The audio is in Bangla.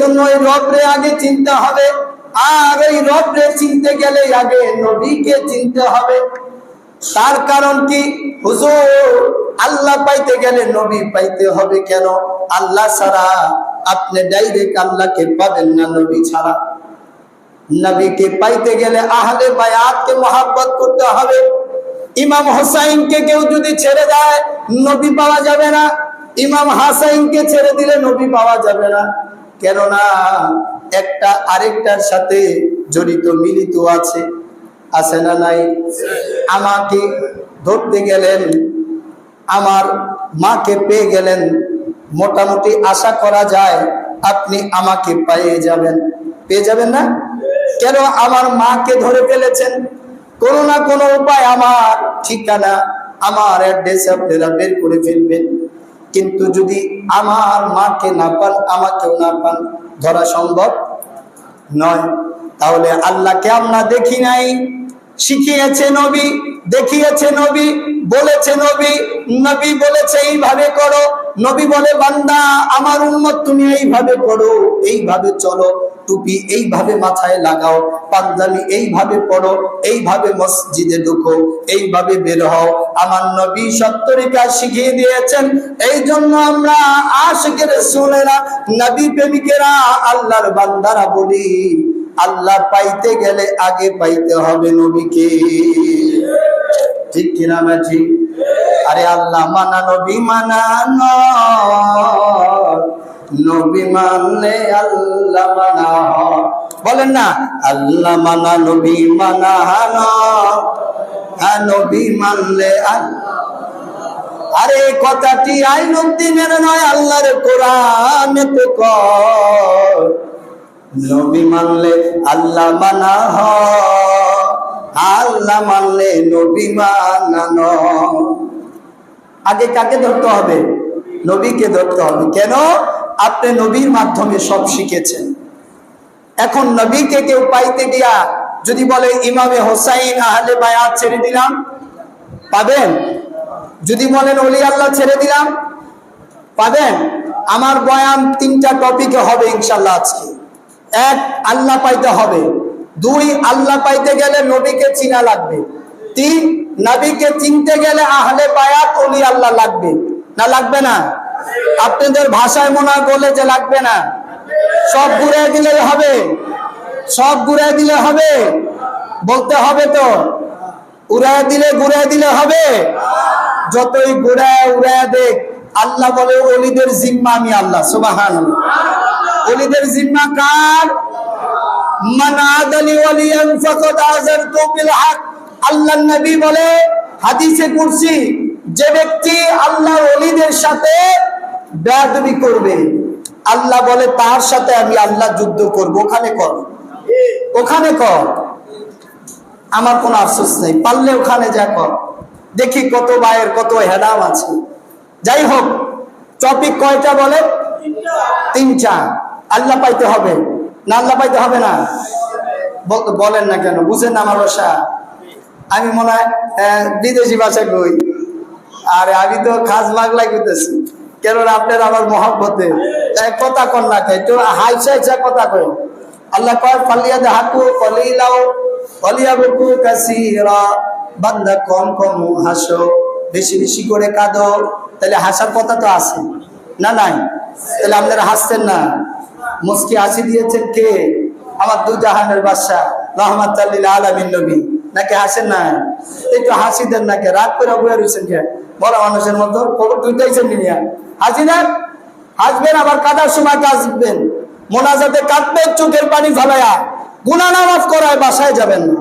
জন্য ওই রবরে আগে চিনতে হবে। আর ওই রবরে চিনতে গেলে আগে নবীকে চিনতে হবে। তার কারণ কি? হুজুর, আল্লাহ পাইতে গেলে নবী পাইতে হবে কেন? আল্লাহ ছাড়া আপনি ডাইরেক্ট আল্লাহকে পাবেন না নবী ছাড়া। নবীকে পাইতে গেলে আহলে বায়াতকে মহাব্বত করতে হবে। ইমাম হোসাইনকে কেউ যদি ছেড়ে দেয়, নবী পাওয়া যাবে না। ইমাম হাসাইনকে ছেড়ে দিলে নবী পাওয়া যাবে না। কেননা একটা আরেকটার সাথে জড়িত, মিলিত আছে। আছে না নাই? আমাকে ধরতে গেলেন, আমার মাকে পেয়ে গেলেন। মোটামুটি আশা করা যায় আপনি আমাকে পেয়ে যাবেন। পেয়ে যাবেন না? কেন আমার মাকে ধরে ফেলেছেন? কোনো না কোনো উপায় আমার ঠিকানা, আমার অ্যাড্রেস আপনারা বের করে ফেলবেন। কিন্তু যদি আমার মাকে না পান, আমাকেও না পান, ধরা সম্ভব নয়। তাহলে আল্লাহকে আমরা দেখি নাই। শিখিয়েছে নবী, দেখিয়েছে নবী, বলেছে নবী নবী বলেছে এইভাবে করো, নবী বলে, বান্দা, আমার উন্মত তুমি এইভাবে করো, এইভাবে চলো, টুপি এইভাবে মাথায় লাগাও, পাঞ্জাবি এইভাবে পড়ো এইভাবে মসজিদে ঢুকো, এইভাবে বের হও। আমার নবী সব তরিকা শিখিয়ে দিয়েছেন এই জন্য আমরা আশিকের সোনেরা নবী প্রেমিকেরা, আল্লাহর বান্দারা বলি আল্লাহ পাইতে গেলে আগে পাইতে হবে নবীকে। ঠিক কিনা ঠিক? আরে আল্লাহ মানা নবী মানা নয়। নবী মানলে আল্লাহ মানা বলেন না, আল্লাহ মানা নবী মানা। হ্যাঁ নবী মানলে আরে কথাটি আইনুদ্দিনের নয়, আল্লাহর কোরআনে তো কয়। নবী মানলে আল্লাহ মানা আল্লাহ মানলে নবী মানানো। আগে কাকে ধরতে হবে? নবীকে ধরতে হবে। কেন? আপনি নবীর মাধ্যমে সব শিখেছেন। এখন নবীকে কেউ পাইতে গিয়া যদি বলে, ইমামে হোসাইন, আহলে বায়াত ছেড়ে দিলাম। পাবেন? যদি বলেন অলি আল্লাহ ছেড়ে দিলাম। পাবেন? আমার বয়ান তিনটা টপিকে হবে ইনশাল্লাহ আজকে। এক আল্লাহ পাইতে হবে। দুই আল্লাহ পাইতে গেলে নবীকে চিনা লাগবে। তিন, নবীকে চিনতে গেলে আহলে বায়াত অলি আল্লাহ লাগবে। না লাগবে না? আপনাদের ভাষায় মনে বলে যে লাগবে না। সব ঘুরে দিলে হবে। সব ঘুরে দিলে হবে। বলতে হবে তো? উড়ায় দিলে ঘুরে দিলে হবে। যতই ঘুরায় উড়ায় দেখ, আল্লাহ বলে অলিদের জিম্মা আমি আল্লাহ সুবাহান অলিদের জিম্মা কার? মান আদালি ওয়ালিয়ান ফাকাদ আযারতু বিল হক আল্লাহর নবী বলে, হাদিসে কুরসি যে ব্যক্তি আল্লাহর ওলিদের সাথে বেয়াদবি করবে, আল্লাহ বলে, তার সাথে আমি আল্লাহ যুদ্ধ করব। ওখানে কর। ওখানে কর। আমার কোনো আফসোস নেই। পারলে ওখানে যা কর। দেখি কত বায়ের কত হেডাম আছে। যাই হোক টপিক কয়টা বলে? তিনটা। আল্লাহ পাইতে হবে। না আল্লাহ পাইতে হবে না? বল- বলেন না কেন? বুঝেন না আমার ভাষা। আমি মনে হয় বিদেশি ভাষা কই। আরে আমি তো খাস বাংলা কইতেছি। কেননা আপনার আমার মহব্বতে। কথা কন না খাই তো হাইসা হাইসা কথা কই আল্লাহ কয় ফালিয়া দে হাকু কলিলাও কলিয়া বুকু কাসিরা। বান্দা কম কম হাসো, বেশি বেশি করে কাঁদো। তাহলে হাসার কথা তো আছে। না, নাই। তাহলে আপনারা হাসছেন না। মুস্কি হাসি দিয়েছেন কে? আমার দু জাহানের বাদশা রহমত আলমিন নাকি হাসেন না একটু হাসি দেন নাকি রাগ করে রয়েছেন কে? বড় মানুষের মতো হাসি না হাসবেন, আবার কাটার সময় কাঁদবেন মোনাজাতে কাঁদবেন, চোখের পানি ফেলায়া গুনা নামাজ করায় বাসায় যাবেন না।